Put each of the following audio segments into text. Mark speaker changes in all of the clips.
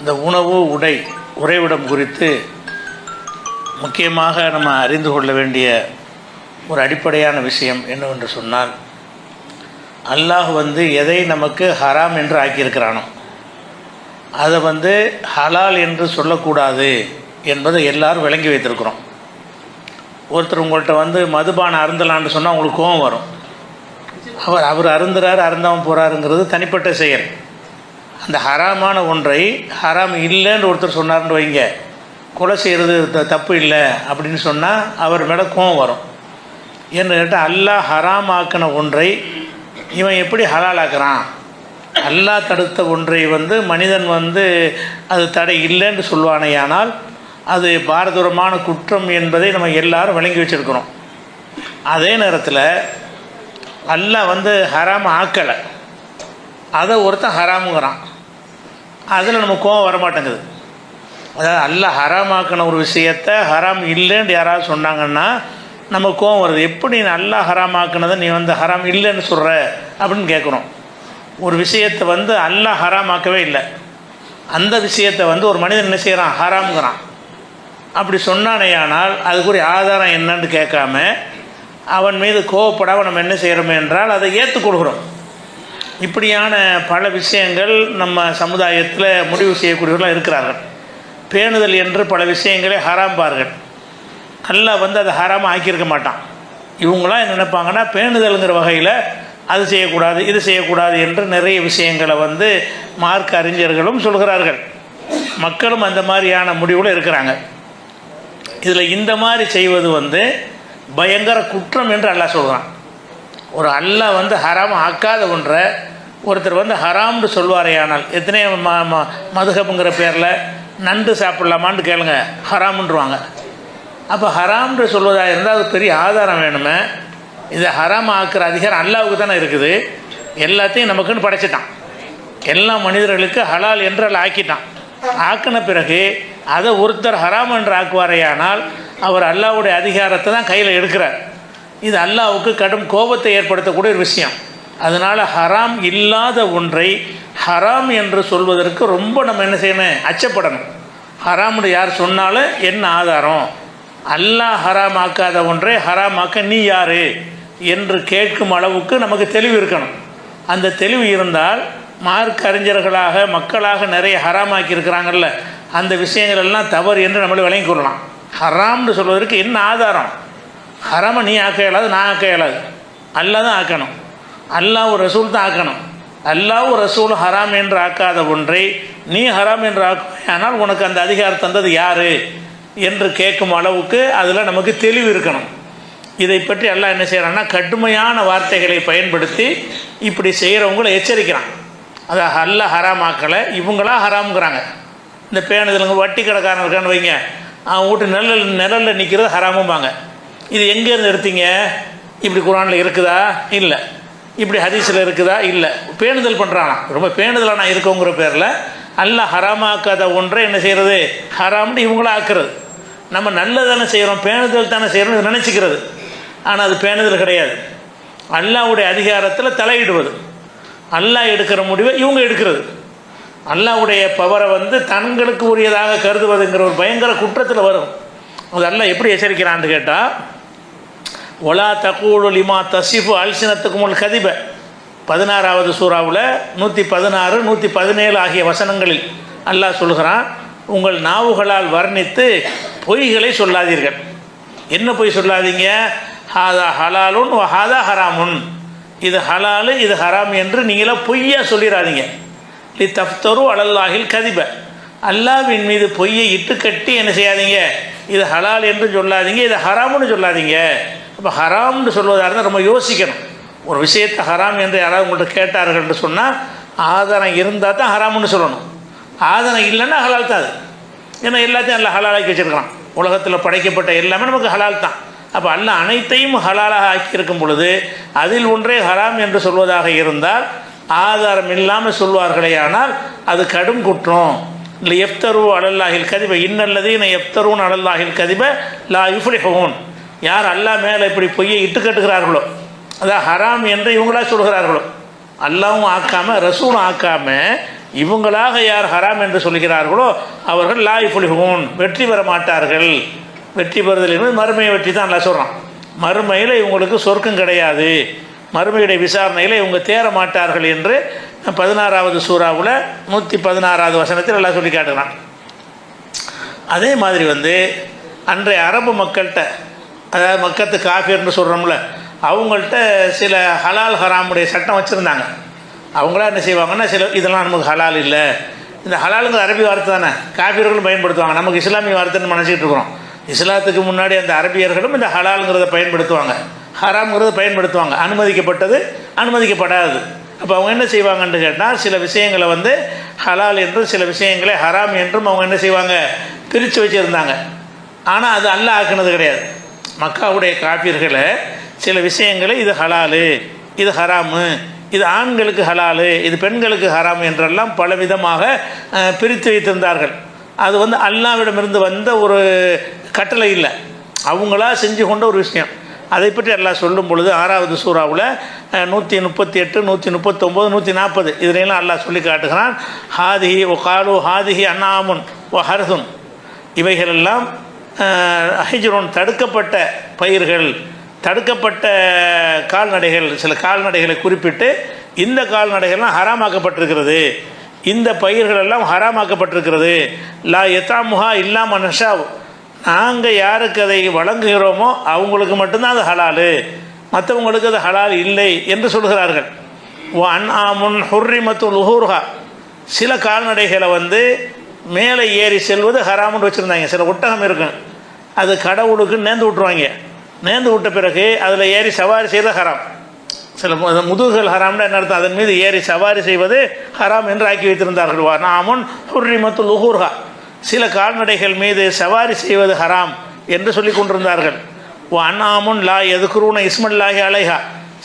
Speaker 1: இந்த உணவு உடை உறைவிடம் குறித்து முக்கியமாக நம்ம அறிந்து கொள்ள வேண்டிய ஒரு அடிப்படையான விஷயம் என்னவென்று சொன்னால் அல்லாஹ் வந்து எதை நமக்கு ஹராம் என்று ஆக்கியிருக்கிறானோ அதை வந்து ஹலால் என்று சொல்லக்கூடாது என்பதை எல்லாரும் விளங்கி வைத்திருக்கிறோம். ஒருத்தர் உங்கள்கிட்ட வந்து மதுபானம் அருந்தலான்னு சொன்னால் உங்களுக்கு கோவம் வரும். அவர் அவர் அருந்துறாரு அருந்தாமல் போகிறாருங்கிறது தனிப்பட்ட செயல். அந்த ஹராமான ஒன்றை ஹராம் இல்லைன்னு ஒருத்தர் சொன்னார்னு வைங்க. கொலை செய்கிறது த- தப்பு இல்லை அப்படின்னு சொன்னால் அவர் மேலே கோவம் வரும். என்று கேட்டால் அல்லாஹ் ஹராம் ஆக்கின ஒன்றை இவன் எப்படி ஹலாலாக்குறான்? அல்லாஹ் தடுத்த ஒன்றை வந்து மனிதன் வந்து அது தடை இல்லைன்னு சொல்வானேயானால் அது பாரதூரமான குற்றம் என்பதை நம்ம எல்லாரும் விளங்கி வச்சுருக்கிறோம். அதே நேரத்தில் அல்லாஹ் வந்து ஹராம் ஆக்கலை. அதை ஒருத்தன் ஹராமுங்கிறான். அதில் நம்ம கோவம் வரமாட்டேங்குது. அதாவது அல்லாஹ் ஹராமாக்கின ஒரு விஷயத்த ஹராம் இல்லைன்னு யாராவது சொன்னாங்கன்னா நம்ம கோவம் வருது. எப்படி நல்லா ஹராமாக்குனதை நீ வந்து ஹராம் இல்லைன்னு சொல்கிற அப்படின்னு கேட்குறோம் ஒரு விஷயத்தை வந்து அல்லாஹ் ஹராமாக்கவே இல்லை. அந்த விஷயத்தை வந்து ஒரு மனிதன் என்ன செய்கிறான் ஹராம்ங்கிறான். அப்படி சொன்னானேயானால் அதுக்குரிய ஆதாரம் என்னன்னு கேட்காம அவன் மீது கோவப்படாமல் நம்ம என்ன செய்கிறோம் என்றால் அதை ஏற்றுக்கொள்கிறோம் இப்படியான பல விஷயங்கள் நம்ம சமுதாயத்தில் முடிவு செய்யக்கூடியவர்களாக இருக்கிறார்கள். பேணுதல் என்று பல விஷயங்களை ஹராம்பார்கள். நல்லா வந்து அதை ஹராமாக ஆக்கியிருக்க மாட்டான். இவங்களாம் என்ன நினைப்பாங்கன்னா பேணுதல்ங்கிற வகையில் அது செய்யக்கூடாது இது செய்யக்கூடாது என்று நிறைய விஷயங்களை வந்து மார்க்க அறிஞர்களும் சொல்கிறார்கள். மக்களும் அந்த மாதிரியான முடிவில் இருக்கிறாங்க. இதில் இந்த மாதிரி செய்வது வந்து பயங்கர குற்றம் என்று அல்லாஹ் சொல்கிறான் ஒரு அல்லாஹ் வந்து ஹராம் ஆக்காத ஒன்றை ஒருத்தர் வந்து ஹராம்னு சொல்வாரேயானால் எத்தனை ம ம மதுகப்புங்கிற பேரில் நண்டு சாப்பிட்லாமான்னு கேளுங்க ஹராம்ன்றுவாங்க. அப்போ ஹராம்னு சொல்வதாக இருந்தால் அது பெரிய ஆதாரம் வேணுமே. இதை ஹராம் ஆக்குற அதிகாரம் அல்லாவுக்கு தானே இருக்குது. எல்லாத்தையும் நமக்குன்னு படைச்சிட்டான். எல்லா மனிதர்களுக்கு ஹலால் என்றால் ஆக்கிட்டான். ஆக்கின பிறகு அதை ஒருத்தர் ஹராம் என்று ஆக்குவாரேயானால் அவர் அல்லாவுடைய அதிகாரத்தை தான் கையில் எடுக்கிறார். இது அல்லாவுக்கு கடும் கோபத்தை ஏற்படுத்தக்கூடிய ஒரு விஷயம். அதனால் ஹராம் இல்லாத ஒன்றை ஹராம் என்று சொல்வதற்கு ரொம்ப நம்ம என்ன செய்யணும்? அச்சப்படணும். ஹராம்னு யார் சொன்னாலும் என்ன ஆதாரம்? அல்லாஹ் ஹராம் ஆக்காத ஒன்றை ஹராம் ஆக்க நீ யார்? என்று கேட்கும் அளவுக்கு நமக்கு தெளிவு இருக்கணும். அந்த தெளிவு இருந்தால் மார்க் அறிஞர்களாக மக்களாக நிறைய ஹராமாக்கி இருக்கிறாங்கல்ல அந்த விஷயங்கள் எல்லாம் தவறு என்று நம்மளை விளங்கி கொள்ளலாம். ஹராம்னு சொல்வதற்கு என்ன ஆதாரம்? ஹராமை நீ ஆக்க இயலாது நான் ஆக்க இயலாது. அல்லாதான் ஆக்கணும். அல்லாஹ் ஒரு ரசூல் தான் ஆக்கணும். அல்லாஹ் ஒரு ரசூல் ஹராம் என்று ஆக்காத ஒன்றை நீ ஹராம் என்று ஆனால் உனக்கு அந்த அதிகாரம் தந்தது யாரு என்று கேட்கும் அளவுக்கு அதில் நமக்கு தெளிவு இருக்கணும். இதை பற்றி எல்லாம் என்ன செய்கிறான்னா கடுமையான வார்த்தைகளை பயன்படுத்தி இப்படி செய்கிறவங்கள எச்சரிக்கிறான். அதை அல்ல ஹராமாக்கலை இவங்களா ஹராமுங்கிறாங்க. இந்த பேணுதலுங்க வட்டி கடைக்காரன் இருக்கான்னு வைங்க. அவன் வீட்டு நிழல் நிழலில் நிற்கிறது ஹராமும்பாங்க. இது எங்கேருந்து எடுத்தீங்க? இப்படி குரானில் இருக்குதா? இல்லை. இப்படி ஹதீஸில் இருக்குதா? இல்லை. பேணுதல் பண்ணுறானா ரொம்ப பேணுதலாக நான் இருக்கோங்கிற பேரில். அல்லாஹ் ஹராமாக்காத ஒன்றை என்ன செய்கிறது ஹராம்னு இவங்கள ஆக்குறது. நம்ம நல்லதானே செய்கிறோம் பேணுதல் தானே செய்கிறோம் நினச்சிக்கிறது. ஆனால் அது பேணுதல் கிடையாது. அல்லாவுடைய அதிகாரத்தில் தலையிடுவது. அல்லாஹ் எடுக்கிற முடிவை இவங்க எடுக்கிறது. அல்லாவுடைய பவரை வந்து தங்களுக்கு உரியதாக கருதுவதுங்கிற ஒரு பயங்கர குற்றத்தில் வரும். அது அல்லாஹ் எப்படி எச்சரிக்கிறான்னு கேட்டால் ஒலா தகூடு லிமா தசிஃபு அல்சினத்துக்குமுல் கதிப. பதினாறாவது சூறாவில் நூற்றி பதினாறு நூற்றி பதினேழு ஆகிய வசனங்களில் அல்லாஹ் சொல்கிறான் உங்கள் நாவுகளால் வர்ணித்து பொய்களை சொல்லாதீர்கள். என்ன பொய் சொல்லாதீங்க? ஹாதா ஹலாலுன் ஹாதா ஹராமுன். இது ஹலாலு இது ஹராம் என்று நீங்களா பொய்யா சொல்லிடாதீங்க லி தஃப்தரு அலல்லாஹில் கதிப. அல்லாவின் மீது பொய்யை இட்டு கட்டி என்ன செய்யாதீங்க? இது ஹலால் என்று சொல்லாதீங்க இது ஹராமுன்னு சொல்லாதீங்க. அப்போ ஹராம்னு சொல்வதாக இருந்தால் ரொம்ப யோசிக்கணும். ஒரு விஷயத்தை ஹராம் என்று யாராவது உங்கள்கிட்ட கேட்டார்கள் என்று சொன்னால் ஆதாரம் இருந்தால் தான் ஹராம்னு சொல்லணும். ஆதாரம் இல்லைன்னா ஹலால் தான் அது. ஏன்னா எல்லாத்தையும் நல்லா ஹலாலாக்கி வச்சுருக்கலாம். உலகத்தில் படைக்கப்பட்ட எல்லாமே நமக்கு ஹலால் தான். அப்போ அல்ல அனைத்தையும் ஹலாலாக ஆக்கியிருக்கும் பொழுது அதில் ஒன்றே ஹராம் என்று சொல்வதாக இருந்தால் ஆதாரம் இல்லாமல் சொல்வார்களே ஆனால் அது கடும் குற்றம். இல்லை எப்தரு அலல்லாஹில் கதிப. இன்னல்லதீன எஃப்தருன் அலல்லாஹில் கதிப லா யுஃப்லிஹூன். யார் அல்லாஹ் மேலே இப்படி பொய்யை இட்டு கட்டுகிறார்களோ அதான் ஹராம் என்று இவங்களா சொல்கிறார்களோ அல்லாவும் ஆக்காமல் ரசூலும் ஆக்காமல் இவங்களாக யார் ஹராம் என்று சொல்கிறார்களோ அவர்கள் லாய் புலிஹூன் வெற்றி பெற மாட்டார்கள். வெற்றி பெறுதல் என்பது மறுமையை வெற்றி தான் நல்லா சொல்கிறான் மறுமையில் இவங்களுக்கு சொர்க்கம் கிடையாது. மறுமையுடைய விசாரணையில் இவங்க தேர மாட்டார்கள் என்று பதினாறாவது சூறாவில் நூற்றி பதினாறாவது வசனத்தில் எல்லாம் சொல்லி காட்டுகிறான். அதே மாதிரி வந்து அன்றைய அரபு மக்கள்கிட்ட அதாவது மக்கத்து காஃபியர்னு சொல்கிறோம்ல அவங்கள்ட்ட சில ஹலால் ஹராமுடைய சட்டம் வச்சுருந்தாங்க. அவங்களாம் என்ன செய்வாங்கன்னா சில இதெல்லாம் நமக்கு ஹலால் இல்லை. இந்த ஹலாலுங்கிற அரபி வார்த்தை தானே. காஃபியர்களும் பயன்படுத்துவாங்க. நமக்கு இஸ்லாமிய வார்த்தைன்னு நினச்சிட்டு இருக்கிறோம். இஸ்லாத்துக்கு முன்னாடி அந்த அரபியர்களும் இந்த ஹலாலுங்கிறத பயன்படுத்துவாங்க. ஹராம்ங்கிறத பயன்படுத்துவாங்க. அனுமதிக்கப்பட்டது அனுமதிக்கப்படாது அப்போ அவங்க என்ன செய்வாங்கன்னு கேட்டால் சில விஷயங்களை வந்து ஹலால் என்றும் சில விஷயங்களை ஹராம் என்றும் அவங்க என்ன செய்வாங்க? பிரித்து வச்சுருந்தாங்க. ஆனால் அது அல்ல ஆக்குனது கிடையாது. மக்காவுடைய காப்பியர்களை சில விஷயங்களை இது ஹலாலு இது ஹராமு இது ஆண்களுக்கு ஹலாலு இது பெண்களுக்கு ஹராம் என்றெல்லாம் பலவிதமாக பிரித்து வைத்திருந்தார்கள். அது வந்து அல்லாவிடமிருந்து வந்த ஒரு கட்டளை இல்லை. அவங்களா செஞ்சு கொண்ட ஒரு விஷயம். அதை பற்றி எல்லாம் சொல்லும் பொழுது ஆறாவது சூறாவில் நூற்றி முப்பத்தி எட்டு நூற்றி முப்பத்தொம்போது நூற்றி நாற்பது இதுலையெல்லாம் அல்லாஹ் சொல்லி காட்டுகிறான். ஹாதிஹி ஒ காலு ஹாதிஹி அண்ணாமுன் ஒ ஹர்துன் இவைகளெல்லாம் ஹைஜரோன் தடுக்கப்பட்ட பயிர்கள் தடுக்கப்பட்ட கால்நடைகள் சில கால்நடைகளை குறிப்பிட்டு இந்த கால்நடைகள்லாம் ஹராமாக்கப்பட்டிருக்கிறது. இந்த பயிர்கள் எல்லாம் ஹராமாக்கப்பட்டிருக்கிறது. லா எத்தாமுஹா இல்லாம மனுஷா நாங்கள் யாருக்கு அதை வழங்குகிறோமோ அவங்களுக்கு மட்டும்தான் அது ஹலாலு. மற்றவங்களுக்கு அது ஹலால் இல்லை என்று சொல்கிறார்கள். ஓ அன் ஆமுன் மற்றும் லுஹூர்ஹா சில கால்நடைகளை வந்து மேலே ஏறி செல்வது ஹராமுன்னு வச்சுருந்தாங்க. சில ஒட்டகம் இருக்கும் அது கடவுளுக்கு நேர்ந்து விட்ருவாங்க நேர்ந்து விட்ட பிறகு அதில் ஏறி சவாரி செய்கிறது ஹராம். சில முதுகுகள் ஹராம்னா என்ன அர்த்தம்? அதன் மீது ஏறி சவாரி செய்வது ஹராம் என்று ஆக்கி வைத்திருந்தார்கள். வா நாமுன் ஹுர்ரிமத்து லுஹூர்ஹா சில கால்நடைகள் மீது சவாரி செய்வது ஹராம் என்று சொல்லி கொண்டிருந்தார்கள். ஓ அண்ணாமுன் லா எதுக்குருன இஸ்மல்லாஹி அலைஹா.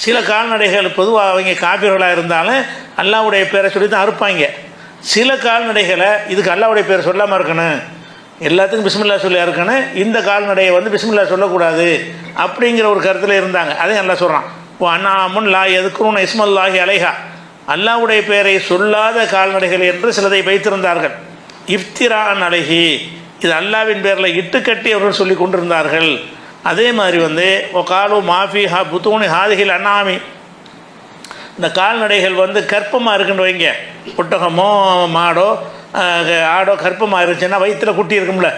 Speaker 1: சில கால்நடைகள் பொதுவாக அவங்க காப்பீர்களாக இருந்தாலும் அல்லாவுடைய பேரை சொல்லி தான் அறுப்பாங்க. சில கால்நடைகளை இதுக்கு அல்லாவுடைய பேர் சொல்லாமல் இருக்கணும். எல்லாத்துக்கும் பிஸ்மில்லா சொல்லியாக இருக்கணும் இந்த கால்நடையை வந்து பிஸ்மில்லா சொல்லக்கூடாது அப்படிங்கிற ஒரு கருத்தில் இருந்தாங்க. அதையும் நல்லா சொல்கிறான் ஓ அண்ணாமுன் லா எதுக்குருன இஸ்மல்லாஹி அலைஹா. அல்லாவுடைய பெயரை சொல்லாத கால்நடைகள் என்று சிலதை வைத்திருந்தார்கள். இப்திரான் அழகி இது அல்லாவின் பேரில் இட்டுக்கட்டி அவர்கள் சொல்லி கொண்டிருந்தார்கள். அதே மாதிரி வந்து ஒ காலு மாஃபி ஹா புத்தூனி ஹாதிகில் அண்ணாமி இந்த கால்நடைகள் வந்து கற்பமாக இருக்குன்னு வைங்க. புட்டகமோ மாடோ ஆடோ கற்பமாக இருந்துச்சுன்னா வயிற்றில் குட்டி இருக்கும்ல.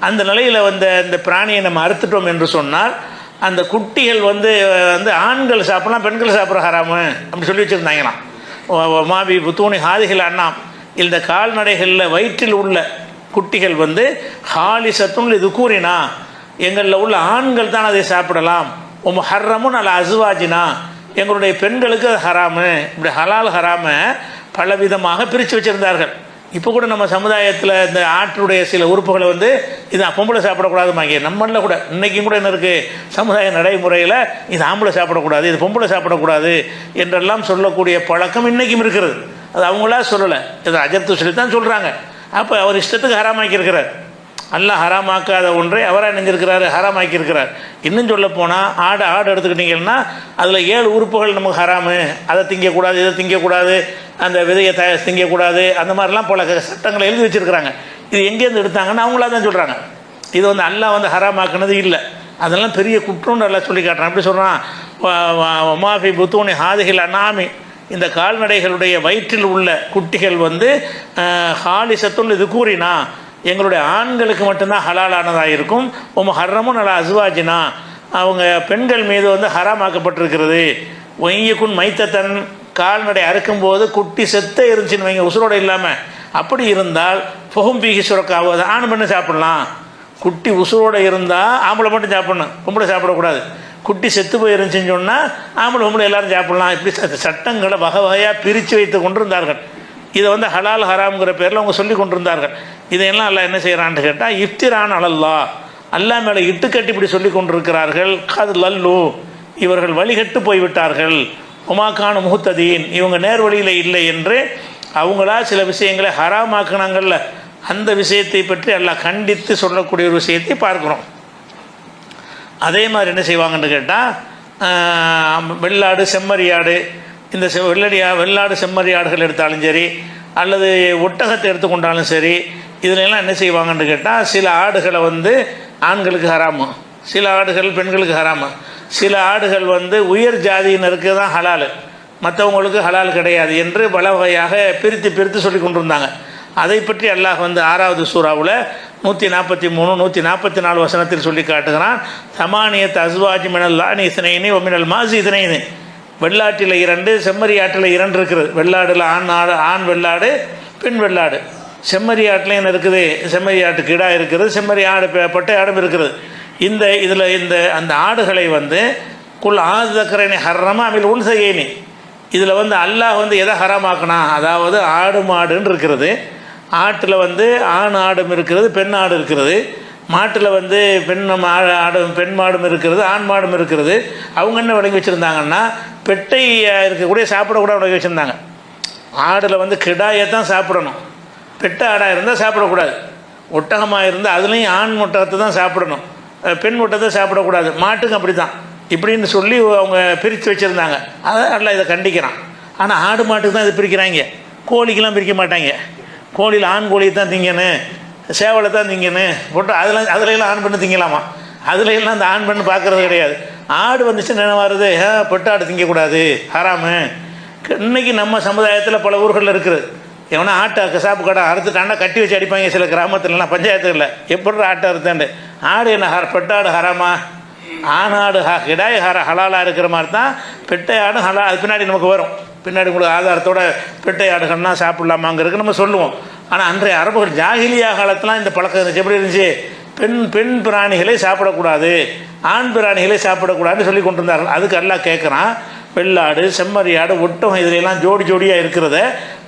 Speaker 1: அந்த நிலையில் வந்து இந்த பிராணியை நம்ம அறுத்துட்டோம் என்று சொன்னால் அந்த குட்டிகள் வந்து வந்து ஆண்கள் சாப்பிட்லாம் பெண்கள் சாப்பிட்ற ஹராமு அப்படி சொல்லி வச்சுருந்தாங்களாம். ஓ- மாபி புத்தூணி ஹாதிகள் அண்ணாம். இந்த கால்நடைகளில் வயிற்றில் உள்ள குட்டிகள் வந்து ஹாலி சத்துன்னு இது கூறினா எங்களில் உள்ள ஆண்கள் தான் அதை சாப்பிடலாம். உம் ஹர்ரமும் நல்ல அசுவாஜினா எங்களுடைய பெண்களுக்கு அது ஹராமு. இப்படி ஹலால் ஹராம பலவிதமாக பிரித்து வச்சுருந்தார்கள். இப்போ கூட நம்ம சமுதாயத்தில் இந்த ஆற்றுடைய சில உறுப்புகளை வந்து இது பொம்பளை சாப்பிடக்கூடாதுமாங்க நம்மளில் கூட. இன்றைக்கும் கூட என்ன இருக்குது சமுதாய நடைமுறையில் இது ஆம்பளை சாப்பிடக்கூடாது இது பொம்பளை சாப்பிடக்கூடாது என்றெல்லாம் சொல்லக்கூடிய பழக்கம் இன்றைக்கும் இருக்கிறது. அது அவங்களா சொல்லலை. இது அஜர்த்து சொல்லி தான் சொல்கிறாங்க அப்போ அவர் இஷ்டத்துக்கு ஹராமாக்கியிருக்கிறார். அல்லாஹ் ஹராமாக்காத ஒன்றை அவராக இணைஞ்சிருக்கிறாரு ஹராமாக்கியிருக்கிறார். இன்னும் சொல்ல போனால் ஆடு ஆடு எடுத்துக்கிட்டிங்கன்னா அதில் ஏழு உறுப்புகள் நமக்கு ஹராமு. அதை திங்கக்கூடாது இதை திங்கக்கூடாது அந்த விதையை த திங்கக்கூடாது அந்த மாதிரிலாம் பல சட்டங்களை எழுதி வச்சுருக்கிறாங்க. இது எங்கேருந்து எடுத்தாங்கன்னு அவங்களா தான் சொல்கிறாங்க இது வந்து அல்லாஹ் வந்து ஹராமாக்குனது இல்லை. அதெல்லாம் பெரிய குற்றம்னு எல்லாம் சொல்லி காட்டுறான். எப்படி சொல்கிறான் மாஃபி புத்தூனி ஹாதிகள் அண்ணாமி இந்த கால்நடைகளுடைய வயிற்றில் உள்ள குட்டிகள் வந்து ஹாலிசத்துள் இது கூறினா எங்களுடைய ஆண்களுக்கு மட்டும்தான் ஹலாலானதாக இருக்கும் உம் ஹர்ரமும் நல்லா அசுவாஜினா அவங்க பெண்கள் மீது வந்து ஹராமாக்கப்பட்டிருக்கிறது. ஒய்யக்குன் மைத்தத்தன் கால்நடை அறுக்கும்போது குட்டி செத்த இருந்துச்சுன்னு வைங்க உசுரோடு இல்லாமல் அப்படி இருந்தால் புகும் பீகி சுரக்காவது ஆண் பண்ணி சாப்பிடலாம். குட்டி உசுரோடு இருந்தால் ஆம்பளை மட்டும் சாப்பிடணும் பொம்பளை சாப்பிடக்கூடாது. குட்டி செத்து போயிருந்துச்சுன்னு சொன்னால் ஆம்பளை பொம்பளை எல்லாரும் சாப்பிடலாம். இப்படி சட்டங்களை வகை வகையாக பிரித்து வைத்து கொண்டிருந்தார்கள். இதை வந்து ஹலால் ஹராம்ங்கிற பேரில் அவங்க சொல்லி கொண்டிருந்தார்கள். இதையெல்லாம் அல்லாஹ் என்ன செய்கிறான்னு கேட்டால் இஃப்திரான் அலல்லா அல்லாஹ் மேலே இட்டுக்கட்டி இப்படி சொல்லி கொண்டிருக்கிறார்கள். அது லல்லு. இவர்கள் வழிகட்டு போய்விட்டார்கள். உமாக்கான முகத்ததீன் இவங்க நேர் வழியில் இல்லை என்று அவங்களா சில விஷயங்களை ஹராமாக்குனாங்கல்ல. அந்த விஷயத்தை பற்றி எல்லாம் கண்டித்து சொல்லக்கூடிய ஒரு விஷயத்தை பார்க்குறோம். அதே மாதிரி என்ன செய்வாங்கன்னு கேட்டால் வெள்ளாடு செம்மறியாடு. இந்த செ வெள்ளடியா வெள்ளாடு செம்மறியாடுகள் எடுத்தாலும் சரி அல்லது ஒட்டகத்தை எடுத்துக்கொண்டாலும் சரி இதுல என்ன செய்வாங்கன்னு கேட்டால் சில ஆடுகளை வந்து ஆண்களுக்கு ஹராமு சில ஆடுகள் பெண்களுக்கு ஹராமு. சில ஆடுகள் வந்து உயர் ஜாதியினருக்கு தான் ஹலால் மற்றவங்களுக்கு ஹலால் கிடையாது என்று பல வகையாக பிரித்து பிரித்து சொல்லி கொண்டிருந்தாங்க. அதை பற்றி அல்லாஹ் வந்து ஆறாவது சூறாவில் நூற்றி நாற்பத்தி மூணு நூற்றி நாற்பத்தி நாலு வசனத்தில் சொல்லி காட்டுகிறான் சமானியத் அஸ்வாஜி மினல் லானி இசனைனி ஒமினல் மாசி இதனைனி வெள்ளாட்டில் இரண்டு செம்மறி ஆட்டில் இரண்டு இருக்கிறது வெள்ளாடில் ஆண் ஆடு ஆண் வெள்ளாடு பெண் வெள்ளாடு. செம்மறி ஆட்டுலையும் இருக்குது? செம்மறி ஆட்டு கிடா இருக்குது செம்மறி ஆடு பெ- ஆடும் இருக்கிறது இந்த இதில் இந்த அந்த ஆடுகளை வந்து குல் ஆதக்கரனை ஹர்ரமா அமில் உள்சையேனி இதில் வந்து அல்லாஹ் வந்து எதை ஹராமாக்கினா? அதாவது ஆடு மாடுன்னு இருக்கிறது ஆட்டில் வந்து ஆண் ஆடும் இருக்கிறது பெண் ஆடு இருக்கிறது மாட்டில் வந்து பெண் ஆடு ஆடும் பெண் மாடும் இருக்கிறது ஆண் மாடும் இருக்கிறது அவங்க என்ன விளங்கி வச்சுருந்தாங்கன்னா பெட்டை இருக்கக்கூடிய சாப்பிடக்கூட விளங்கி வச்சுருந்தாங்க. ஆடில் வந்து கிடாயை தான் சாப்பிடணும். பெட்ட ஆடாக இருந்தால் சாப்பிடக்கூடாது. ஒட்டகமாக இருந்தால் அதுலேயும் ஆண் ஒட்டகத்தை தான் சாப்பிடணும். பெண் முட்டத்தை சாப்பிடக்கூடாது. மாட்டுக்கும் அப்படி தான் இப்படின்னு சொல்லி அவங்க பிரித்து வச்சுருந்தாங்க. அதை நல்லா இதை கண்டிக்கிறான். ஆனால் ஆடு மாட்டுக்கு தான் இது பிரிக்கிறாங்க. கோழிக்கெல்லாம் பிரிக்க மாட்டாங்க. கோழியில் ஆண் கோழியை தான் திங்கணும். சேவலை தான் திங்கணும். ஒட்ட அதில் அதுல ஆண் பண்ணு திங்கலாமா? அதுல எல்லாம் அந்த ஆண் பண்ணு பார்க்கறது கிடையாது. ஆடு வந்துச்சு என்ன வருது? "ஆ, பெட்டாடு திங்கக்கூடாது. ஹராமு. இன்னைக்கு நம்ம சமுதாயத்தில் பல ஊர்களில் இருக்கிறது எவனா ஆட்டை கசாப்பு கடை அறுத்துட்டான்னா கட்டி வச்சு அடிப்பாங்க சில கிராமத்துலலாம் பஞ்சாயத்துகளில். எப்படி ஆட்டை அறுத்தாண்டு ஆடு என்ன ஹர பெட்டாடு ஹரமா? ஆணாடு ஹ கிடாய் ஹர ஹலாலாக இருக்கிற மாதிரி தான் பெட்டை ஆடு ஹலா அது பின்னாடி நமக்கு வரும். பின்னாடி உங்களுக்கு ஆதாரத்தோட பெட்டை ஆடுகள்லாம் சாப்பிட்லாமாங்கிறதுக்கு நம்ம சொல்லுவோம். ஆனால் அன்றைய அரபுகள் ஜாகிலியா காலத்துலாம் இந்த பழக்கம் இருந்துச்சு. எப்படி இருந்துச்சு? பெண் பெண் பிராணிகளை சாப்பிடக்கூடாது ஆண் பிராணிகளை சாப்பிடக்கூடாதுன்னு சொல்லி கொண்டு வந்தார்கள் அதுக்கு எல்லாம் கேட்குறான் வெள்ளாடு செம்மறியாடு ஒட்டகம் இதிலெல்லாம் ஜோடி ஜோடியாக இருக்கிறத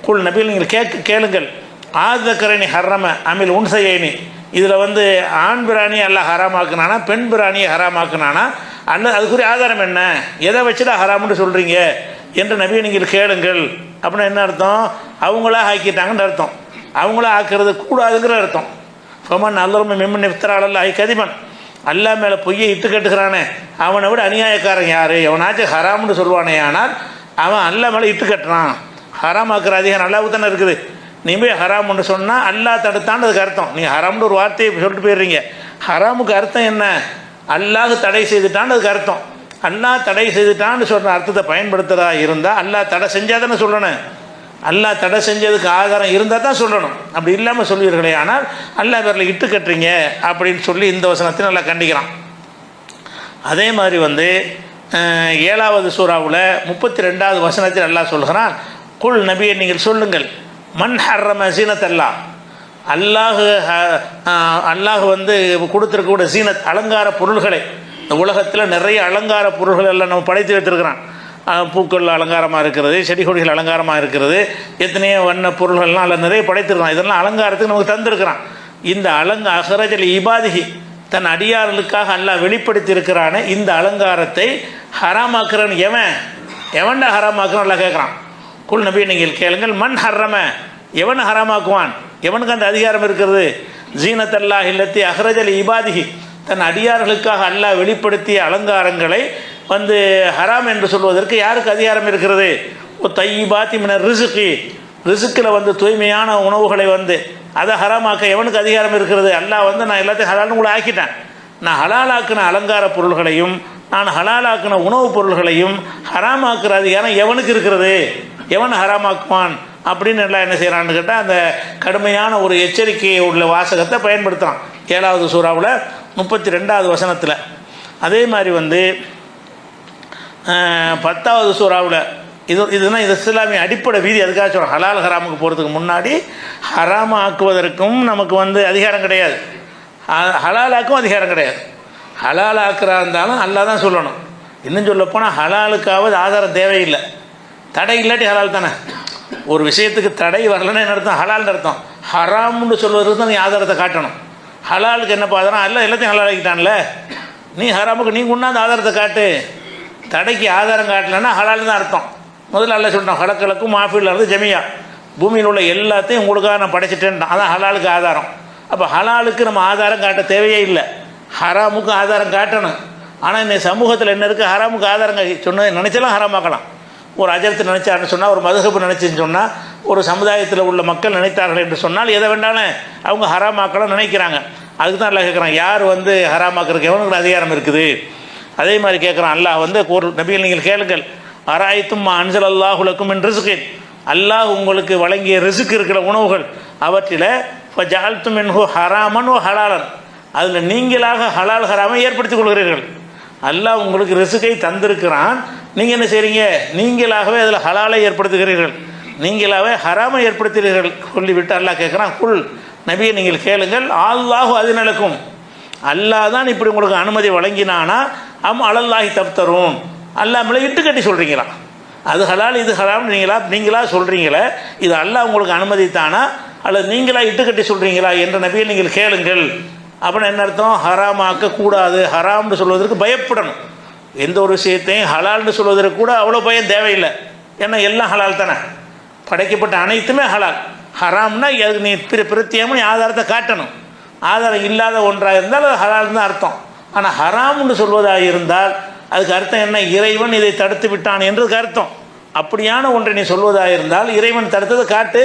Speaker 1: குல் நபியில் நீங்கள் கேட்க கேளுங்கள். ஆதக்கரணி ஹர்ரம அமில் உன்சையணி இதில் வந்து ஆண் பிராணி அல்ல ஹராமாக்குனானா பெண் பிராணியை ஹராமாக்குனானா? அல்ல அதுக்குரிய ஆதாரம் என்ன? எதை வச்சுடா ஹராம்னு சொல்கிறீங்க என்று நபியை நீங்கள் கேளுங்கள். அப்படின்னா என்ன அர்த்தம்? அவங்களா ஆக்கிட்டாங்கன்னு அர்த்தம். அவங்களா ஆக்கிறது கூடாதுங்கிற அர்த்தம். சொமன் அல்லரும் மெம்மன் இஃப்தரால் ஆகி கதிமன் அல்லா மேலே பொய்யை இட்டு கட்டுக்கிறானே அவனை விட அநியாயக்காரன் யார்? எவனாச்சும் ஹராம்னு சொல்லுவானே ஆனால் அவன் அல்லா மேலே இட்டு கட்டுறான். ஹராமாக்குற அதிகாரம் அல்லாவுக்கு தானே இருக்குது. நீ போய் ஹராம்னு சொன்னால் அல்லாஹ் தடுத்தான்னு அதுக்கு அர்த்தம். நீ ஹராம்னு ஒரு வார்த்தையை சொல்லிட்டு போயிடுறீங்க. ஹராமுக்கு அர்த்தம் என்ன? அல்லாஹ் தடை செய்துட்டான்னு அதுக்கு அர்த்தம். அல்லாஹ் தடை செய்துட்டான்னு சொல்கிற அர்த்தத்தை பயன்படுத்துகிறதா இருந்தால் அல்லாஹ் தடை செஞ்சால் தானே சொல்லணும். அல்லாஹ் தடை செஞ்சதுக்கு ஆதாரம் இருந்தால் தான் சொல்லணும். அப்படி இல்லாமல் சொல்வீர்களே ஆனால் அல்லாஹ் பேரில் இட்டு கட்டுறீங்க அப்படின்னு சொல்லி இந்த வசனத்தை நல்லா கண்டிக்கிறான். அதே மாதிரி வந்து ஏழாவது சூறாவில் முப்பத்தி ரெண்டாவது வசனத்தில் அல்லாஹ் சொல்கிறான் குல் நபியை நீங்கள் சொல்லுங்கள் மண் ஹர்ரம சீனத்தல்லா அல்லாஹ் அஹ், அல்லாஹு அல்லாஹ் வந்து கொடுத்துருக்கக்கூடிய சீனத் அலங்கார பொருள்களை இந்த உலகத்தில் நிறைய அலங்கார பொருள்கள் எல்லாம் நம்ம படைத்து வைத்திருக்கிறான். பூக்கள் அலங்காரமாக இருக்கிறது செடி கொடிகள் அலங்காரமாக இருக்கிறது எத்தனையோ வண்ண பொருள்கள்லாம் அதில் நிறைய படைத்திருக்கிறான். இதெல்லாம் அலங்காரத்துக்கு நமக்கு தந்திருக்கிறான். இந்த அலங்க அகரஜல் இபாதிகி தன் அடியார்களுக்காக அல்லாஹ் வெளிப்படுத்தி இருக்கிறானே இந்த அலங்காரத்தை ஹராமாக்குறன் எவன்? எவன்டா ஹராமாக்குறான்? எல்லாம் கேட்குறான். குல் நபி நீங்கள் கேளுங்கள் மண் ஹர்ரம எவன் ஹராமாக்குவான்? எவனுக்கு அந்த அதிகாரம் இருக்கிறது? ஜீனத்தல்லா இல்லத்தி அஹ்ரஜல் இபாதிகி தன் அடியார்களுக்காக அல்லாஹ் வெளிப்படுத்திய அலங்காரங்களை வந்து ஹராம் என்று சொல்வதற்கு யாருக்கு அதிகாரம் இருக்கிறது? ஓ தையிபாத்தி மினர் ரிசுக்கி ரிசுக்கில் வந்து தூய்மையான உணவுகளை வந்து அதை ஹராமாக்க எவனுக்கு அதிகாரம் இருக்கிறது? அல்லா வந்து நான் எல்லாத்தையும் ஹலால்னு கூட ஆக்கிட்டேன். நான் ஹலாலாக்கின அலங்கார பொருள்களையும் நான் ஹலாலாக்கின உணவுப் பொருள்களையும் ஹராமாக்குற அதிகாரம் எவனுக்கு இருக்கிறது? எவன் ஹராமாக்குவான்? அப்படின்னு எல்லாம் என்ன செய்கிறான்னு கேட்டால் அந்த கடுமையான ஒரு எச்சரிக்கையை உள்ள வாசகத்தை பயன்படுத்துகிறான் ஏழாவது சூறாவில் முப்பத்தி ரெண்டாவது வசனத்தில். அதே மாதிரி வந்து பத்தாவது சூறாவில். இது இதுனா இது இஸ்லாமிய அடிப்படை வீதி. அதுக்காக சொல்கிறோம் ஹலால் ஹராமுக்கு போகிறதுக்கு முன்னாடி ஹராம ஆக்குவதற்கும் நமக்கு வந்து அதிகாரம் கிடையாது. ஹலாலாக்கும் அதிகாரம் கிடையாது. ஹலால் ஆக்குறா இருந்தாலும் அல்லா தான் சொல்லணும். இன்னும் சொல்லப்போனால் ஹலாலுக்காவது ஆதாரம் தேவையில்லை. தடை இல்லாட்டி ஹலால் தானே? ஒரு விஷயத்துக்கு தடை வரலன்னா என்ன அர்த்தம்? ஹலால்னு அர்த்தம். ஹராம்னு சொல்வதற்கு தான் நீ ஆதாரத்தை காட்டணும். ஹலாலுக்கு என்ன ஆதாரம்? எல்லாம் எல்லாத்தையும் ஹலால் ஆக்கிட்டான்ல. நீ ஹராமுக்கு நீ கொண்டாந்து ஆதாரத்தை காட்டு. தடைக்கு ஆதாரம் காட்டலைன்னா ஹலால் தான் அர்த்தம். முதல்ல அல்ல சொல்லிட்டோம் ஹலக்கலக்கும் மாஃபியில் இருந்து ஜெமியா. பூமியில் உள்ள எல்லாத்தையும் உங்களுக்காக நான் படைச்சிட்டேன்ட்டான் அதான் ஹலாலுக்கு ஆதாரம். அப்போ ஹலாலுக்கு நம்ம ஆதாரம் காட்ட தேவையே இல்லை. ஹராமுக்கு ஆதாரம் காட்டணும். ஆனால் இந்த சமூகத்தில் என்ன இருக்குது ஹராமுக்கு ஆதாரம் கா- சொன்ன நினைச்சாலும் ஹராமாக்கலாம். ஒரு அஜரத்து நினச்சாருன்னு சொன்னால் ஒரு மதுகப்பு நினச்சின்னு சொன்னால் ஒரு சமுதாயத்தில் உள்ள மக்கள் நினைத்தார்கள் என்று சொன்னால் எதை வேண்டாலும் அவங்க ஹராமாக்கலாம் நினைக்கிறாங்க. அதுக்கு தான் நல்லா கேட்குறான் யார் வந்து ஹராமாக்கிறதுக்கு எவனுக்கு அதிகாரம் இருக்குது? அதே மாதிரி கேட்குறான் அல்லாஹ் வந்து ஒரு நபிகள் நீங்கள் கேளுங்கள். அராயத்தும் அன்சல் அல்லாஹுலக்கும் என்று ரிசுக்கின் அல்லாஹ் உங்களுக்கு வழங்கிய ரிசுக்கு இருக்கிற உணவுகள் அவற்றில் இப்போ ஜால்த்தும் என்ஹோ ஹராமன் ஓ ஹலாலன். அதில் நீங்களாக ஹலால் ஹராமை ஏற்படுத்திக் கொள்கிறீர்கள். அல்லாஹ் உங்களுக்கு ரிசுக்கை தந்திருக்கிறான். நீங்கள் என்ன செய்கிறீங்க நீங்களாகவே அதில் ஹலாலை ஏற்படுத்துகிறீர்கள். நீங்களாகவே ஹராமை ஏற்படுத்துகிறீர்கள். சொல்லிவிட்டு அல்லாஹ் கேட்குறான் குல். நபியை நீங்கள் கேளுங்கள் அல்லாஹு நடக்கும் அல்லாஹ் தான் இப்படி உங்களுக்கு அனுமதி வழங்கினானா? அம் அலல்லாஹி தப்தரும் அல்லாமல இட்டு கட்டி சொல்கிறீங்களா அது ஹலால் இது ஹலால் நீங்களா நீங்களா சொல்கிறீங்களே இது அல்லாஹ் உங்களுக்கு அனுமதித்தானா? அல்லது நீங்களா இட்டு கட்டி சொல்கிறீங்களா என்ற நபியை நீங்கள் கேளுங்கள். அப்படின்னு என்ன அர்த்தம்? ஹராமாக்க கூடாது. ஹராம்னு சொல்வதற்கு பயப்படணும். எந்த ஒரு விஷயத்தையும் ஹலால்னு சொல்வதற்கு கூட அவ்வளோ பயம் தேவையில்லை. ஏன்னா எல்லாம் ஹலால் தானே. படைக்கப்பட்ட அனைத்துமே ஹலால். ஹராம்னா அதுக்கு நீ பிர பிரத்தியமாக நீ ஆதாரத்தை காட்டணும். ஆதாரம் இல்லாத ஒன்றாக இருந்தால் அது ஹலால் தான் அர்த்தம். ஆனால் ஹராம்னு சொல்வதாக இருந்தால் அதுக்கு அர்த்தம் என்ன? இறைவன் இதை தடுத்து விட்டான் என்றதுக்கு அர்த்தம். அப்படியான ஒன்றை நீ சொல்வதாக இருந்தால் இறைவன் தடுத்ததை காட்டு.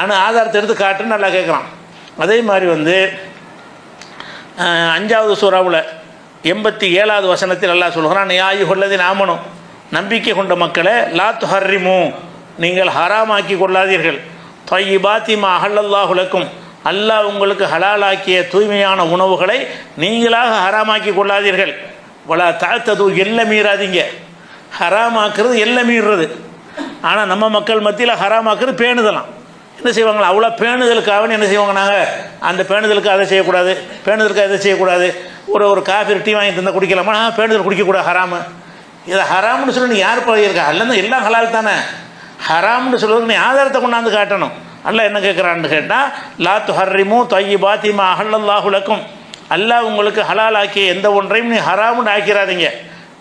Speaker 1: ஆனால் ஆதாரத்தை எடுத்து காட்டுன்னு நல்லா கேட்குறான் அதே மாதிரி வந்து அஞ்சாவது சூறாவில் எண்பத்தி ஏழாவது வசனத்தில் நல்லா சொல்கிறான் யாயு கொள்ளதி நாமனும் நம்பிக்கை கொண்ட மக்களை லாத்து ஹர்ரிமு நீங்கள் ஹராமாக்கி கொள்ளாதீர்கள். தொய்யிபாத்திமா அகல்லல்லாஹுலக்கும் அல்லாஹ் உங்களுக்கு ஹலாலாக்கிய தூய்மையான உணவுகளை நீங்களாக ஹராமாக்கி கொள்ளாதீர்கள். வலா தாழ்த்தது எல்லை மீறாதீங்க. ஹராமாக்குறது எல்லை மீறுறது. ஆனால் நம்ம மக்கள் மத்தியில் ஹராமாக்குறது பேணுதலாம். என்ன செய்வாங்களா? அவ்வளோ பேணுதலுக்காக என்ன செய்வாங்க நாங்கள் அந்த பேணுதலுக்கு அதை செய்யக்கூடாது பேணுதலுக்கு அதை செய்யக்கூடாது. ஒரு ஒரு காஃபி டீ வாங்கி தந்தால் குடிக்கலாமா? நான் பேணுதல் குடிக்கக்கூடாது ஹராமு. இதை ஹராம்னு சொல்லி நீ யார் பழகிருக்கா அல்லது எல்லாம் ஹலால் தானே. ஹராம்னு சொல்கிறதுக்கு நீ ஆதாரத்தை கொண்டாந்து காட்டணும். அல்ல என்ன கேட்குறான்னு கேட்டால் லா துஹர்ரிமு தொய்யி பாத்திமா அஹல்லாஹுலக்கும் அல்லாஹ் உங்களுக்கு ஹலால் ஆக்கிய எந்த ஒன்றையும் நீ ஹராமுன்னு ஆக்கிறாதீங்க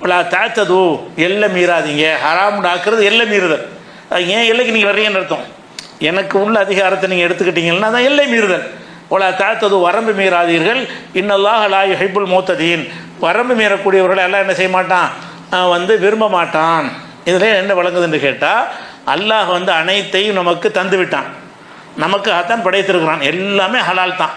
Speaker 1: லா தாத்தது எல்லை மீறாதீங்க. ஹராமுன்னு ஆக்குறது எல்லை மீறுதல். அது ஏன் எல்லைக்கு நீங்கள் வர்றீங்கன்னு அர்த்தம். எனக்கு உள்ள அதிகாரத்தை நீங்கள் எடுத்துக்கிட்டீங்கன்னா தான் எல்லை மீறுதல். ஒலா தாத்தது வரம்பு மீறாதீர்கள். இன்னல்லாஹ் லா ஹைபுல் மூத்ததீன். வரம்பு மீறக்கூடியவர்களை எல்லாம் என்ன செய்ய மாட்டான்? வந்து விரும்ப மாட்டான். இதில் என்ன வழங்குதுன்னு கேட்டால் அல்லாஹ் வந்து அனைத்தையும் நமக்கு தந்து விட்டான் நமக்கு படைத்திருக்கிறான். எல்லாமே ஹலால் தான்.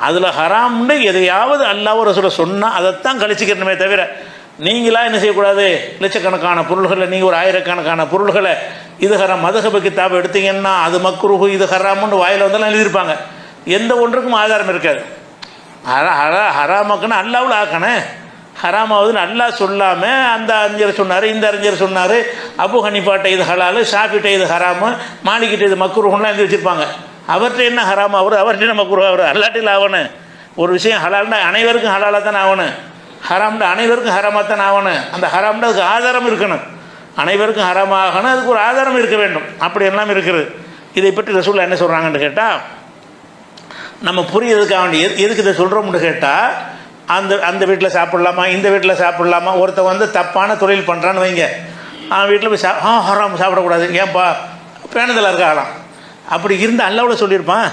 Speaker 1: அதில் ஹராம்னு எதையாவது அல்லாஹ் ஒரு சொன்னால் அதைத்தான் கழிச்சிக்கணுமே தவிர நீங்களாக என்ன செய்யக்கூடாது? லட்சக்கணக்கான பொருள்களை நீங்கள் ஒரு ஆயிரக்கணக்கான பொருள்களை இது ஹராம். மதகப கித்தாப் எடுத்தீங்கன்னா அது மக்ருஹு இது ஹராமுன்னு வாயில் வந்தாலும் எழுதியிருப்பாங்க. எந்த ஒன்றுக்கும் ஆதாரம் இருக்காது. ஹரா ஹரா ஹராமக்குன்னு அல்லாவில் ஆக்கணே ஹராமாவதுன்னு நல்லா சொல்லாமல் அந்த அறிஞர் சொன்னார் இந்த அறிஞர் சொன்னார். அபு ஹனிஃபாட்டை இது ஹலாலு ஷாஃபிட்டை இது ஹராமு மாலிகிட்ட இது மக்குருஹுலாம் எழுதி வச்சுருப்பாங்க. அவர்கிட்ட என்ன ஹராமா? அவர் அவர்கிட்ட என்ன மக்குரு அவர் அல்லாட்டில் ஆகணும் ஒரு விஷயம் ஹலால்னா அனைவருக்கும் ஹலாலாக தான் ஆகணும் ஹராம்னா அனைவருக்கும் ஹராமாக தான் ஆகணும் அந்த ஹராம்னா அதுக்கு ஆதாரம் இருக்கணும். அனைவருக்கும் ஹராமாகணும் அதுக்கு ஒரு ஆதாரம் இருக்க வேண்டும். அப்படி எல்லாம் இருக்குது. இதை பற்றி ரசூலா என்ன சொல்கிறாங்கன்னு கேட்டால் நம்ம புரியறதுக்காக வேண்டி எதுக்கு இதை சொல்கிறோம்னு கேட்டால் அந்த அந்த வீட்டில் சாப்பிட்லாமா இந்த வீட்டில் சாப்பிட்லாமா? ஒருத்தன் வந்து தப்பான தொழில் பண்ணுறான்னு வைங்க. அவன் வீட்டில் போய் சா ஆ ஹராம் சாப்பிடக்கூடாது. ஏன்பா பேணுதலாக இருக்காகலாம் அப்படி இருந்தால் அல்லாவோட சொல்லியிருப்பான்.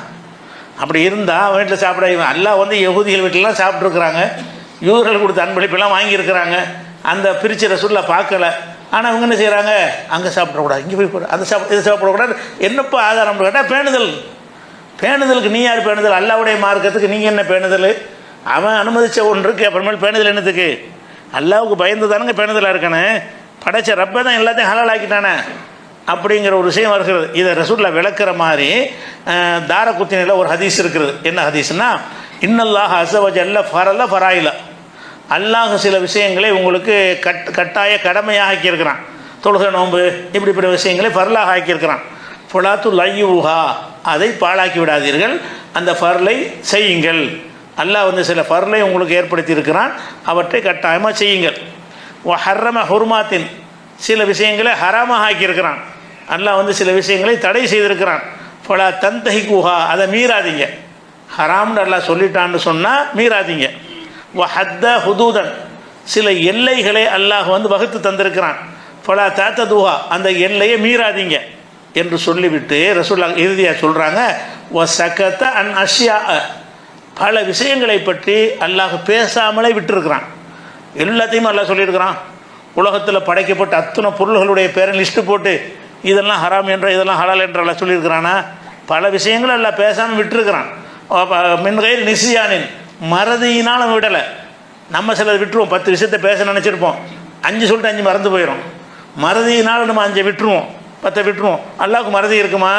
Speaker 1: அப்படி இருந்தால் அவன் வீட்டில் சாப்பிட இவன் வந்து யகுதிகள் வீட்டிலலாம் சாப்பிட்ருக்குறாங்க யூதர்கள் கொடுத்த அன்பளிப்பெல்லாம் வாங்கியிருக்கிறாங்க. அந்த பிரிச்சு ரசூலில் பார்க்கல. ஆனால் அவங்க என்ன செய்கிறாங்க அங்கே சாப்பிடக்கூடாது. இங்கே போய் அதை அந்த சாப்பிட இதை சாப்பிடக்கூடாது. என்னப்பா ஆதாரம் கேட்டால் பேணுதல். பேணுதலுக்கு நீ யார் பேணுதல்? அல்லாவுடைய மார்க்கத்துக்கு நீங்கள் என்ன பேணுதல்? அவன் அனுமதித்த ஒன்றுக்கு அப்புறமேல் பேணுதல் என்னத்துக்கு? அல்லாவுக்கு பயந்து தானுங்க பேணுதலாக இருக்கணும் படைச்ச ரப்ப தான் எல்லாத்தையும் ஹலால் ஆக்கிட்டானே. அப்படிங்கிற ஒரு விஷயம் வருகிறது. இதை ரசூலில் விளக்குற மாதிரி தார தாரகுத்தினில் ஒரு ஹதீஸ் இருக்கிறது. என்ன ஹதீஸ்னா இன்னல்லாஹ் அசவஜல்ல ஃபரல்ல ஃபராயில. அல்லாஹ் சில விஷயங்களை உங்களுக்கு கட் கட்டாய கடமையாக ஆக்கியிருக்கிறான். தொழுகை நோன்பு இப்படி விஷயங்களை ஃபர்லாக ஆக்கியிருக்கிறான். புலாத்து லையூஹா அதை பாழாக்கி விடாதீர்கள். அந்த ஃபர்லை செய்யுங்கள். அல்லாஹ் வந்து சில ஃபர்லை உங்களுக்கு ஏற்படுத்தி இருக்கிறான் அவற்றை கட்டாயமாக செய்யுங்கள். ஓ ஹர்ரம ஹுர்மாத்தின் சில விஷயங்களை ஹராமாக ஆக்கியிருக்கிறான். அல்லாஹ் வந்து சில விஷயங்களை தடை செய்திருக்கிறான். ஃபலா தந்தகி குஹா அதை மீறாதீங்க. ஹராம்னு அல்லாஹ் சொல்லிட்டான்னு சொன்னால் மீறாதீங்க. வ ஹத்த ஹுதூதன் சில எல்லைகளை அல்லாஹ் வந்து வகுத்து தந்திருக்கிறான். ஃபலா தாத்த துஹா அந்த எல்லையை மீறாதீங்க என்று சொல்லிவிட்டு ரசூல்லா இறுதியாக சொல்கிறாங்க வ சகத்த அன் அஷ்யா பல விஷயங்களை பற்றி அல்லாஹ் பேசாமலே விட்டுருக்கிறான். எல்லாத்தையும் அல்லாஹ் சொல்லியிருக்கிறான். உலகத்தில் படைக்கப்பட்ட அத்தனை பொருள்களுடைய பேரை லிஸ்ட்டு போட்டு இதெல்லாம் ஹராம் என்ற இதெல்லாம் ஹலால் என்றெல்லாம் சொல்லியிருக்கிறானா? பல விஷயங்கள் எல்லாம் பேசாமல் விட்டுருக்கிறான். மின்கையில் நிசியானின் மறதியினால் அவன் விடலை. நம்ம சிலர் விட்டுருவோம். பத்து விஷயத்த பேச நினச்சிருப்போம். அஞ்சு சொல்லிட்டு அஞ்சு மறந்து போயிடும் மறதியினால் நம்ம அஞ்சை விட்டுருவோம். பத்தை விட்டுருவோம். அல்லாவுக்கு மறதி இருக்குமா?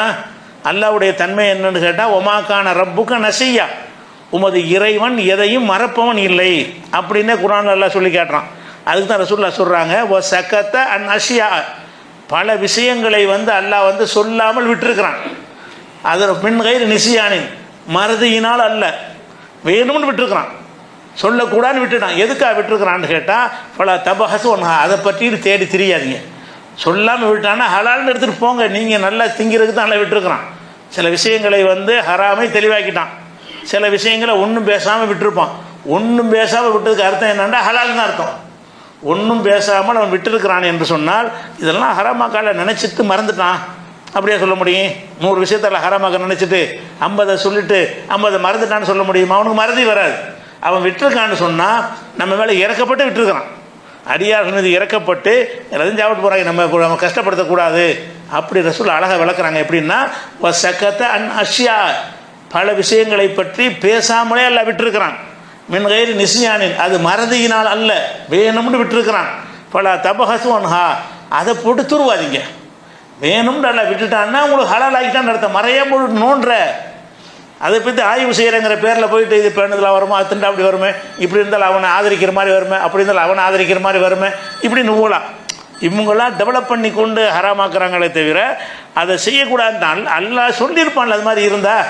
Speaker 1: அல்லாவுடைய தன்மை என்னன்னு கேட்டால் ஒமாக்கான ரப்புக்க நசியா உமது இறைவன் எதையும் மறப்பவன் இல்லை அப்படின்னே குரான் எல்லாம் சொல்லி கேட்டுறான். அதுக்கு தான் ரசூல்லா சொல்கிறாங்க ஓ சக்கத்தை அன் அஷியா. பல விஷயங்களை வந்து அல்லாஹ் வந்து சொல்லாமல் விட்டிருக்கிறான். அது கயிறு நிசியானின் மறதியினால் அல்ல வேணும்னு விட்டுருக்கிறான். சொல்லக்கூடாதுன்னு விட்டுட்டான். எதுக்காக விட்டுருக்கிறான்னு கேட்டால் பல தபஹசு ஒன்று அதை பற்றி தேடி தெரியாதீங்க. சொல்லாமல் விட்டான்னா ஹலால்னு எடுத்துகிட்டு போங்க. நீங்கள் நல்லா திங்கிறதுக்கு தான் நல்லா விட்டுருக்குறான். சில விஷயங்களை வந்து ஹராமை தெளிவாக்கிட்டான். சில விஷயங்களை ஒன்றும் பேசாமல் விட்டுருப்பான். ஒன்றும் பேசாமல் விட்டதுக்கு அர்த்தம் என்னென்னா ஹலால்னு அர்த்தம். ஒன்றும் பேசாமல் அவன் விட்டுருக்கிறான் என்று சொன்னால் இதெல்லாம் ஹராமாக்கால நினச்சிட்டு மறந்துட்டான். அப்படியே சொல்ல முடியும். நூறு விஷயத்தில் ஹராமாக்க நினச்சிட்டு ஐம்பதை சொல்லிட்டு ஐம்பதை மறந்துட்டான்னு சொல்ல முடியுமா? அவனுக்கு மறதி வராது. அவன் விட்டுருக்கான்னு சொன்னால் நம்ம மேலே இறக்கப்பட்டு விட்டுருக்கிறான். அடியார் மீது இறக்கப்பட்டு எல்லாத்தையும் சாப்பிட்டு போகிறாங்க நம்ம அவன் நம்ம கஷ்டப்படுத்தக்கூடாது. அப்படி ரசூல் அழகாக விளக்குறாங்க. எப்படின்னா சக்கத்தை அன் அஷ்யா. பல விஷயங்களை பற்றி பேசாமலே அல்ல விட்டுருக்கிறான். மின்கயிறு நிசியானின் அது மறதியினால் அல்ல வேணும்னு விட்டுருக்கிறான். பல தபஹசுவன்ஹா அதை போட்டு துருவாதீங்க. வேணும்னு அல்ல விட்டுட்டான்னா உங்களுக்கு ஹலால் ஆகிட்டான்னு அர்த்தம். போட்டு நோன்ற. அதை பற்றி ஆய்வு செய்கிறங்கிற பேரில் போயிட்டு இது பேணுதல் வருமா? அத்துண்டா அப்படி வருமே? இப்படி இருந்தால் அவனை ஆதரிக்கிற மாதிரி வருமே? அப்படி இருந்தால் அவனை ஆதரிக்கிற மாதிரி வருமே? இப்படி நுவலாம் இவங்களாம் டெவலப் பண்ணி கொண்டு ஹராமாக்குறாங்களே தவிர அதை செய்யக்கூடாது அல் அல்லா சொல்லியிருப்பான்ல அது மாதிரி இருந்தால்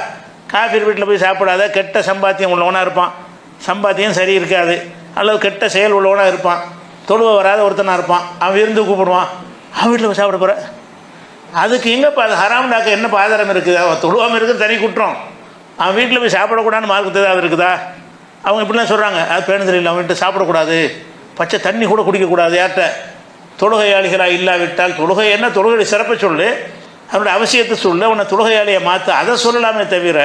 Speaker 1: காஃபீர் வீட்டில் போய் சாப்பிடாத கெட்ட சம்பாத்தியம் உள்ளவனாக இருப்பான். சம்பாத்தியம் சரி இருக்காது. அல்லது கெட்ட செயல் உள்ளவனாக இருப்பான். தொழுவ வராத ஒருத்தனாக இருப்பான். அவன் விருந்து கூப்பிடுவான். அவன் வீட்டில் போய் சாப்பிட போகிற அதுக்கு எங்கேப்பா அது ஹராம்டாக்க என்ன பாதாரம் இருக்குது? அவன் தொழுவாமல் இருக்குது தனி குற்றம். அவன் வீட்டில் போய் சாப்பிடக்கூடாதுன்னு மார்க்கு ஏதாவது இருக்குதா? அவங்க இப்படிலாம் சொல்கிறாங்க அது பேணு தெரியல அவன் வீட்டு சாப்பிடக்கூடாது. பச்சை தண்ணி கூட குடிக்கக்கூடாது யார்கிட்ட? தொழுகையாளிகளாக இல்லாவிட்டால் தொழுகை என்ன? தொழுகை சிறப்பை சொல்லு. அவனுடைய அவசியத்தை சொல்ல அவனை தொழுகையாளியை மாற்ற அதை சொல்லலாமே தவிர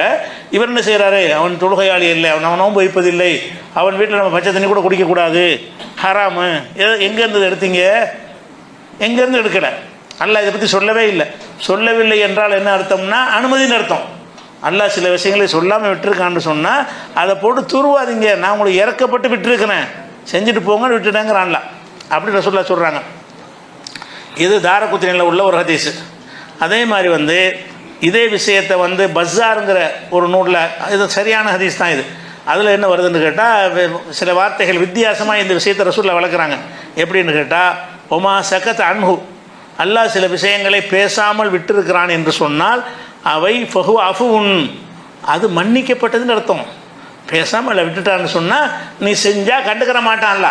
Speaker 1: இவர் என்ன செய்கிறாரு அவன் தொழுகையாளி இல்லை அவன் அவன் நோன்பு வைப்பதில்லை அவன் வீட்டில் நம்ம பச்சை தண்ணி கூட குடிக்கக்கூடாது ஹராமு. எங்கேருந்து எடுத்தீங்க? எங்கேருந்து எடுக்கலை? அல்ல இதை பற்றி சொல்லவே இல்லை. சொல்லவில்லை என்றால் என்ன அர்த்தம்னா அனுமதின்னு அர்த்தம். அல்லா சில விஷயங்களை சொல்லாமல் விட்டுருக்கான்னு சொன்னால் அதை போட்டு துருவாதீங்க. நான் உங்களுக்கு இறக்கப்பட்டு விட்டுருக்கிறேன். செஞ்சுட்டு போங்கன்னு விட்டுட்டேங்கிறான்ல அப்படின்ற சொல்ல சொல்கிறாங்க இது தாரகுத்தினில் உள்ள ஒரு ஹதீஸு. அதே மாதிரி வந்து இதே விஷயத்தை வந்து பஸ்ஸாருங்கிற ஒரு நூலில் இது சரியான ஹதீஸ் தான் இது. அதில் என்ன வருதுன்னு கேட்டால் சில வார்த்தைகள் வித்தியாசமாக இந்த விஷயத்தை ரசூலில் வளர்க்குறாங்க. எப்படின்னு கேட்டால் ஒமா சக்கத் அன்ஹு. அல்லாஹ் சில விஷயங்களை பேசாமல் விட்டிருக்கிறான் என்று சொன்னால் அவை ஃபஹு அஃபுன் அது மன்னிக்கப்பட்டதுன்னு அர்த்தம். பேசாமல் இல்லை விட்டுட்டான்னு சொன்னால் நீ செஞ்சால் கண்டுக்கிற மாட்டான்ல.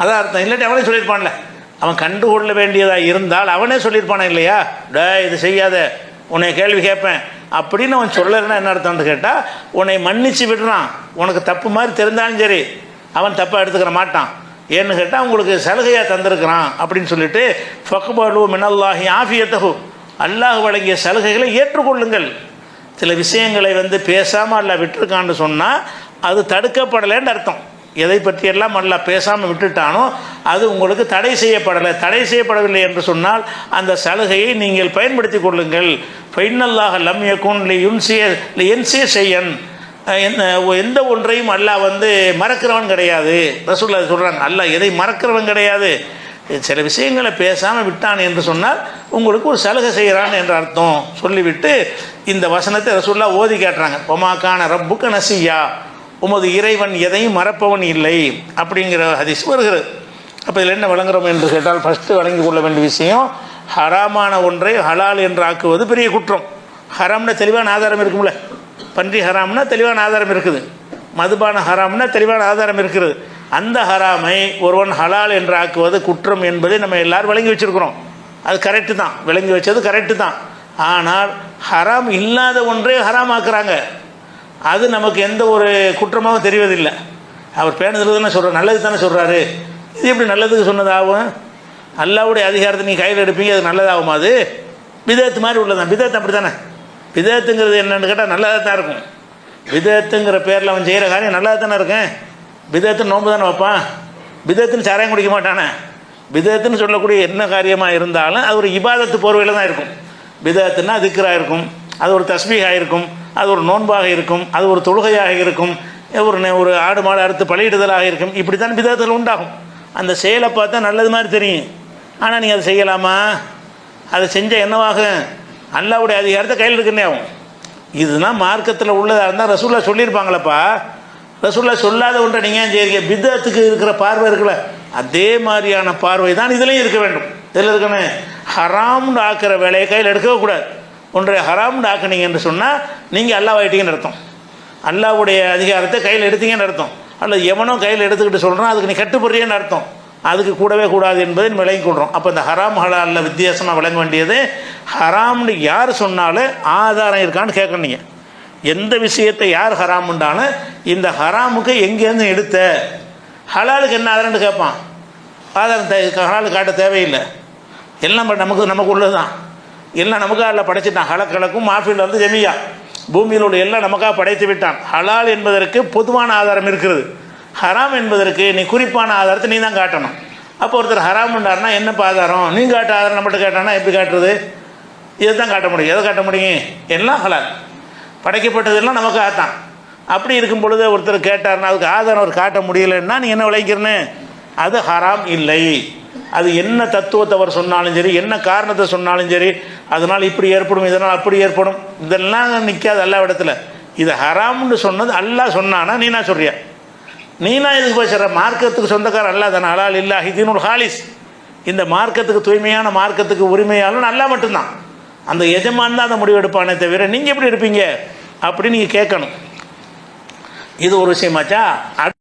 Speaker 1: அதான் அர்த்தம். இல்லாட்டி அவனே சொல்லியிருப்பான்ல. அவன் கண்டுகொள்ள வேண்டியதாக இருந்தால் அவனே சொல்லியிருப்பானே இல்லையா? டே இது செய்யாத. உன்னை கேள்வி கேட்பேன். அப்படின்னு அவன் சொல்லலைன்னா என்ன அர்த்தம்னு கேட்டால் உன்னை மன்னிச்சு விடுறான். உனக்கு தப்பு மாதிரி தெரிந்தாலும் சரி அவன் தப்பாக எடுத்துக்கிற மாட்டான். ஏன்னு கேட்டால் உங்களுக்கு சலுகையாக தந்திருக்கிறான். அப்படின்னு சொல்லிட்டு ஃபக்குபாலு மினல்லாஹி ஆஃபியத்தகு அல்லாஹ் வழங்கிய சலுகைகளை ஏற்றுக்கொள்ளுங்கள். சில விஷயங்களை வந்து பேசாமல் அல்ல விட்டுருக்கான்னு சொன்னால் அது தடுக்கப்படலைன்னு அர்த்தம். எதை பற்றியெல்லாம் அல்ல பேசாமல் விட்டுட்டானோ அது உங்களுக்கு தடை செய்யப்படலை. தடை செய்யப்படவில்லை என்று சொன்னால் அந்த சலுகையை நீங்கள் பயன்படுத்தி கொள்ளுங்கள். ஃபைனல்லாக லம் யகுன் லி யுன்சிய லி என்சிய செய்யன் எந்த ஒன்றையும் அல்லாஹ் வந்து மறக்கிறவன் கிடையாது. ரசூல்லா சொல்கிறாங்க அல்லாஹ் எதை மறக்கிறவன் கிடையாது. சில விஷயங்களை பேசாமல் விட்டான் என்று சொன்னால் உங்களுக்கு ஒரு சலுகை செய்கிறான் என்ற அர்த்தம். சொல்லிவிட்டு இந்த வசனத்தை ரசூல்லா ஓதி காட்டுறாங்க. பொமாக்கான ரப்புக்க நசியா? உமது இறைவன் எதையும் மறப்பவன் இல்லை அப்படிங்கிற ஹதீஸ் வருகிறது. அப்போ இதில் என்ன வழங்குறோம் என்று கேட்டால் ஃபஸ்ட்டு வழங்கி கொள்ள வேண்டிய விஷயம் ஹராமான ஒன்றை ஹலால் என்று ஆக்குவது பெரிய குற்றம். ஹராம்னா தெளிவான ஆதாரம் இருக்கும்ல. பன்றி ஹராம்னா தெளிவான ஆதாரம் இருக்குது. மதுபான ஹராம்னா தெளிவான ஆதாரம் இருக்கிறது அந்த ஹராமை ஒருவன் ஹலால் என்று ஆக்குவது குற்றம் என்பதை நம்ம எல்லாரும் விளங்கி வச்சுருக்கிறோம். அது கரெக்டு தான். விளங்கி வச்சது கரெக்டு தான். ஆனால் ஹராம் இல்லாத ஒன்றே ஹராம் ஆக்குறாங்க அது நமக்கு எந்த ஒரு குற்றமாகவும் தெரிவதில்லை. அவர் பேணுதல் தானே சொல்கிறார் நல்லது தானே சொல்கிறாரு இது எப்படி நல்லதுக்கு சொன்னதாகும்? அல்லாவுடைய அதிகாரத்தை நீ கையில் எடுப்பீங்க அது நல்லதாகுமா அது? விதத்து மாதிரி உள்ளதான் விதத்து அப்படி தானே விதத்துங்கிறது என்னென்னு கேட்டால் நல்லதாக தான் இருக்கும். விதத்துங்கிற பேரில் அவன் செய்கிற காரியம் நல்லதாக தானே இருக்கேன் விதத்து நோம்பு தானே வைப்பான்? விதத்துன்னு சாராயம் குடிக்க மாட்டானே? விதத்துன்னு சொல்லக்கூடிய என்ன காரியமாக இருந்தாலும் அது ஒரு இபாதத்து போர்வையில் தான் இருக்கும். விதத்துன்னா திக்கராக இருக்கும். அது ஒரு தஸ்மீகாக இருக்கும் அது ஒரு நோன்பாக இருக்கும் அது ஒரு தொழுகையாக இருக்கும் ஒரு ஒரு ஆடு மாடு அறுத்து பலியிடுதலாக இருக்கும். இப்படி தான் விதத்தில் உண்டாகும். அந்த செயலை பார்த்தா நல்லது மாதிரி தெரியும். ஆனால் நீங்கள் அதை செய்யலாமா? அதை செஞ்சால் என்னவாகும் அல்லாவுடைய அதிகாரத்தை கையில் இருக்குன்னே ஆகும். இதுதான் மார்க்கத்தில் உள்ளதாக இருந்தால் ரசூல்லா சொல்லியிருப்பாங்களப்பா. ரசூல்லா சொல்லாத ஒன்றை நீங்கள் ஏன் செய்றீங்க பித்தத்துக்கு இருக்கிற பார்வை இருக்குல்ல அதே மாதிரியான பார்வை தான் இதுலேயும் இருக்க வேண்டும். இதில் இருக்கணும்? ஹராம்னு ஆக்கிற வேலையை கையில் எடுக்கவே கூடாது. ஒன்றை ஹராம்னு ஆக்குனீங்க என்று சொன்னால் நீங்கள் அல்லாவாயிட்டீங்கன்னு அர்த்தம். அல்லாவுடைய அதிகாரத்தை கையில் எடுத்தீங்கன்னு அர்த்தம். அல்லது எவனோ கையில் எடுத்துக்கிட்டு சொல்கிறான் அதுக்கு நீ கட்டுப்படுறியன்னு அர்த்தம். அதுக்கு கூடவே கூடாது என்பதை விளங்கி கொள்கிறோம் அப்போ இந்த ஹராம் ஹலாலில் வித்தியாசமாக விளங்க வேண்டியது ஹராம்னு யார் சொன்னாலும் ஆதாரம் இருக்கான்னு கேட்கணும் நீங்கள் எந்த விஷயத்தை யார் ஹராமுண்டாலும் இந்த ஹராமுக்கு எங்கேருந்து எடுத்த? ஹலாலுக்கு என்ன ஆதாரம்னு கேட்பான். ஆதாரம் தே ஹலாலு காட்ட தேவையில்லை. எல்லாம் நமக்கு நமக்கு உள்ளது தான் எல்லாம் நமக்காக அல்ல படைச்சிட்டான். ஹலக்கலக்கும் மாஃபியில் வந்து ஜெமியா. பூமியில் உள்ள எல்லாம் நமக்காக படைத்து விட்டான். ஹலால் என்பதற்கு பொதுவான ஆதாரம் இருக்கிறது. ஹராம் என்பதற்கு நீ குறிப்பான ஆதாரத்தை நீ தான் காட்டணும். அப்போ ஒருத்தர் ஹராம்ண்டாருன்னா என்னப்பா ஆதாரம்? நீ காட்ட ஆதாரம் நம்மகிட்ட கேட்டானா எப்படி காட்டுறது? இதை தான் காட்ட முடியும்? எதை காட்ட முடியும்? எல்லாம் ஹலால். படைக்கப்பட்டதெல்லாம் நமக்கு ஆத்தான் அப்படி இருக்கும் பொழுது ஒருத்தர் கேட்டார்னா அதுக்கு ஆதாரம் அவர் காட்ட முடியலன்னா நீ என்ன விளைக்கிறன்னு அது ஹராம் இல்லை. அது என்ன தத்துவத்தை அவர் சொன்னாலும் சரி என்ன காரணத்தை சொன்னாலும் சரி அதனால் இப்படி ஏற்படும் இதனால் அப்படி ஏற்படும் இதெல்லாம் நிற்காது எல்லா இடத்துல. இது ஹராம்னு சொன்னது அல்லாஹ் சொன்னானா நீனா சொல்றியா? நீனா இதுக்கு போய் சொல்கிற மார்க்கத்துக்கு சொந்தக்காரன் அல்லா தானே ஹலால் இல்லா ஹிதீனுல் ஹாலிஸ். இந்த மார்க்கத்துக்கு தூய்மையான மார்க்கத்துக்கு உரிமையாலும் நல்லா மட்டும்தான். அந்த எஜமான் தான் அந்த முடிவு எடுப்பானே தவிர நீங்கள் எப்படி எடுப்பீங்க அப்படின்னு நீங்கள் கேட்கணும். இது ஒரு விஷயமாச்சா